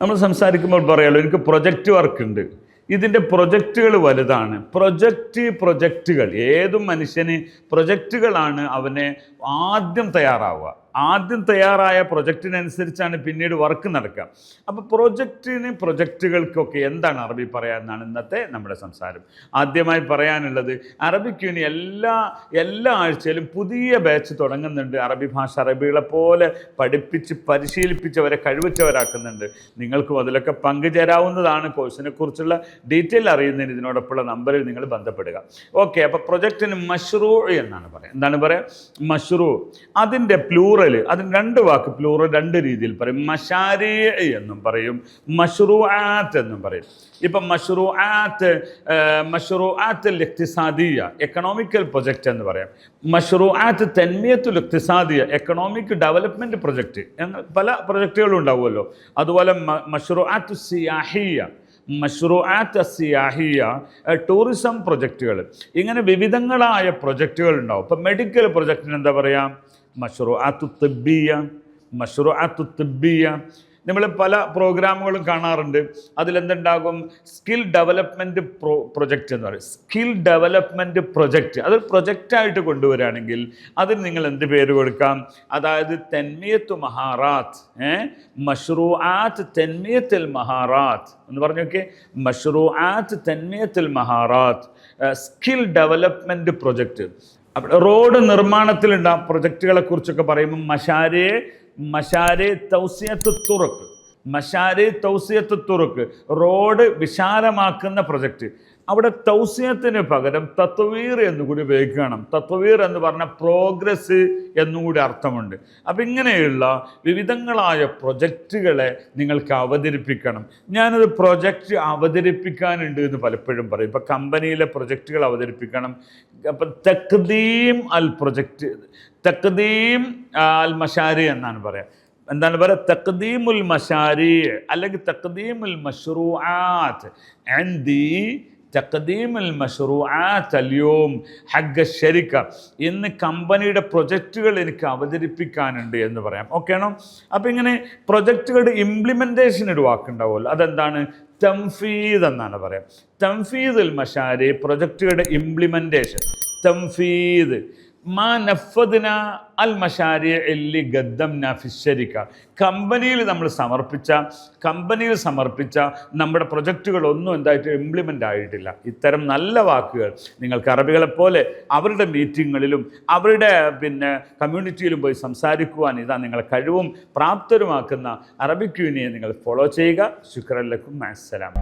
നമ്മൾ സംസാരിക്കുമ്പോൾ പറയാലോ എനിക്ക് പ്രൊജക്റ്റ് വർക്ക് ഉണ്ട്. ഇതിന്റെ പ്രൊജക്റ്റുകൾ വലുതാണ്. പ്രൊജക്റ്റ് പ്രൊജക്റ്റുകൾ ഏതും മനുഷ്യന് പ്രൊജക്റ്റുകളാണ് അവനെ ആദ്യം തയ്യാറാവുക? ആദ്യം തയ്യാറായ പ്രൊജക്റ്റിനനുസരിച്ചാണ് പിന്നീട് വർക്ക് നടക്കുക. അപ്പോൾ പ്രൊജക്റ്റിന് പ്രൊജക്റ്റുകൾക്കൊക്കെ എന്താണ് അറബി പറയാമെന്നാണ് ഇന്നത്തെ നമ്മുടെ സംസാരം. ആദ്യമായി പറയാനുള്ളത് അറബിക്ക് ഇനി എല്ലാ എല്ലാ ആഴ്ചയിലും പുതിയ ബാച്ച് തുടങ്ങുന്നുണ്ട്. അറബി ഭാഷ അറബികളെ പോലെ പഠിപ്പിച്ച് പരിശീലിപ്പിച്ചവരെ കഴിവച്ചവരാക്കുന്നുണ്ട് നിങ്ങൾക്കും അതിലൊക്കെ പങ്കുചേരാവുന്നതാണ്. കോഴ്സിനെ കുറിച്ചുള്ള ഡീറ്റെയിൽ അറിയുന്നതിന് ഇതിനോടൊപ്പമുള്ള നമ്പറിൽ നിങ്ങൾ ബന്ധപ്പെടുക. ഓക്കെ അപ്പോൾ പ്രൊജക്റ്റിന് മഷ്റൂ എന്നാണ് പറയുക എന്താണ് പറയുക മഷ്റൂ അതിന്റെ പ്ലൂറൽ അതിന് രണ്ട് വാക്ക് പ്ലൂറൽ രണ്ട് രീതിയിൽ പറയും. മഷാരി എന്നും പറയും മഷ്റൂആത്ത് എന്നും പറയും. ഇപ്പം മഷ്റൂആത്ത് മഷ്റൂആത്ത് ഇഖ്തിസാദിയ എക്കണോമിക്കൽ പ്രൊജക്റ്റ് എന്ന് പറയാം. മഷ്റൂആത്ത് തെന്മിയത്തുൽ ഇഖ്തിസാദിയ എക്കണോമിക് ഡെവലപ്മെന്റ് പ്രൊജക്റ്റ് എന്ന പല പ്രൊജക്റ്റുകളും ഉണ്ടാവുമല്ലോ. അതുപോലെ മഷ്റൂആത്ത് സിയാഹിയ മഷ്റൂആത്ത് സിയാഹിയ ടൂറിസം പ്രൊജക്റ്റുകൾ. ഇങ്ങനെ വിവിധങ്ങളായ പ്രൊജക്റ്റുകൾ ഉണ്ടാവും. ഇപ്പം മെഡിക്കൽ പ്രൊജക്റ്റിന് എന്താ പറയുക മഷ്റൂആത്തു തിബിയ മഷ്റൂആത്തു തിബ്ബിയ നമ്മൾ പല പ്രോഗ്രാമുകളും കാണാറുണ്ട്. അതിലെന്തുണ്ടാകും? സ്കിൽ ഡെവലപ്മെന്റ് പ്രോ പ്രൊജക്റ്റ് എന്ന് പറയും. സ്കിൽ ഡെവലപ്മെന്റ് പ്രൊജക്റ്റ് അതൊരു പ്രൊജക്റ്റായിട്ട് കൊണ്ടുവരികയാണെങ്കിൽ അതിന് നിങ്ങൾ എന്ത് പേര് കൊടുക്കാം? അതായത് തെന്മിയത്ത് മഹാറാത്ത് മഷ്റൂആത്ത് തെന്മിയത്തിൽ മഹാറാത്ത് എന്ന് പറഞ്ഞു നോക്കിയേ. മഷ്റൂആത്ത് തെന്മിയത്തിൽ മഹാറാത്ത് സ്കിൽ ഡെവലപ്മെന്റ് പ്രൊജക്റ്റ് റോഡ് നിർമ്മാണത്തിലുണ്ടാകും പ്രൊജക്റ്റുകളെ കുറിച്ചൊക്കെ പറയുമ്പോൾ മഷാരെ മഷാരെ തൗസിയത്ത് തുറക്ക്. മഷാരെ തൗസിയത്ത് തുറക്ക്. റോഡ് വിശാലമാക്കുന്ന പ്രൊജക്റ്റ് അവിടെ തൗസ്യത്തിന് പകരം തത്വീർ എന്നുകൂടി ഉപയോഗിക്കണം. തത്വവീർ എന്ന് പറഞ്ഞാൽ പ്രോഗ്രസ് എന്നുകൂടി അർത്ഥമുണ്ട്. അപ്പം ഇങ്ങനെയുള്ള വിവിധങ്ങളായ പ്രൊജക്റ്റുകളെ നിങ്ങൾക്ക് അവതരിപ്പിക്കണം. ഞാനത് പ്രൊജക്റ്റ് അവതരിപ്പിക്കാനുണ്ട് എന്ന് പലപ്പോഴും പറയും. ഇപ്പം കമ്പനിയിലെ പ്രൊജക്റ്റുകൾ അവതരിപ്പിക്കണം. അപ്പം തക്ദീം അൽ പ്രൊജക്റ്റ് തക്ദീം അൽ മഷാരി എന്നാണ് പറയാം. എന്താണ് പറയുക തക്ദീമുൽ മഷാരി അല്ലെങ്കിൽ തക്ദീമുൽ മഷ്റൂആത്ത് ആൻഡി തഖദീമുൽ ആ തലിയോം ഹഗ്ഗ ശരിക്ക ഇന്ന് കമ്പനിയുടെ പ്രൊജക്റ്റുകൾ എനിക്ക് അവതരിപ്പിക്കാനുണ്ട് എന്ന് പറയാം. ഓക്കെ ആണോ? അപ്പോൾ ഇങ്ങനെ പ്രൊജക്റ്റുകളുടെ ഇംപ്ലിമെന്റേഷൻ ഒരു വാക്കുണ്ടാവുമല്ലോ. അതെന്താണ്? തംഫീദ് എന്നാണ് പറയാം. തംഫീദ് തംഫീദുൽ മഷാരി പ്രൊജക്റ്റുകളുടെ ഇംപ്ലിമെന്റേഷൻ തംഫീദ്. മാ നഫദ്ന അൽ മഷാരി എല്ലി ഗദ്ദം നഫിശരിക്ക കമ്പനിയിൽ നമ്മൾ സമർപ്പിച്ച കമ്പനിയിൽ സമർപ്പിച്ച നമ്മുടെ പ്രൊജക്റ്റുകളൊന്നും എന്തായിട്ട് ഇംപ്ലിമെന്റ് ആയിട്ടില്ല. ഇത്തരം നല്ല വാക്കുകൾ നിങ്ങൾക്ക് അറബികളെ പോലെ അവരുടെ മീറ്റിങ്ങുകളിലും അവരുടെ പിന്നെ കമ്മ്യൂണിറ്റിയിലും പോയി സംസാരിക്കുവാൻ ഇതാ നിങ്ങളെ കഴിവും പ്രാപ്തരുമാക്കുന്ന അറബിക് യൂണിയെ നിങ്ങൾ ഫോളോ ചെയ്യുക. ശുക്രല്ലക്കും അസ്സലാം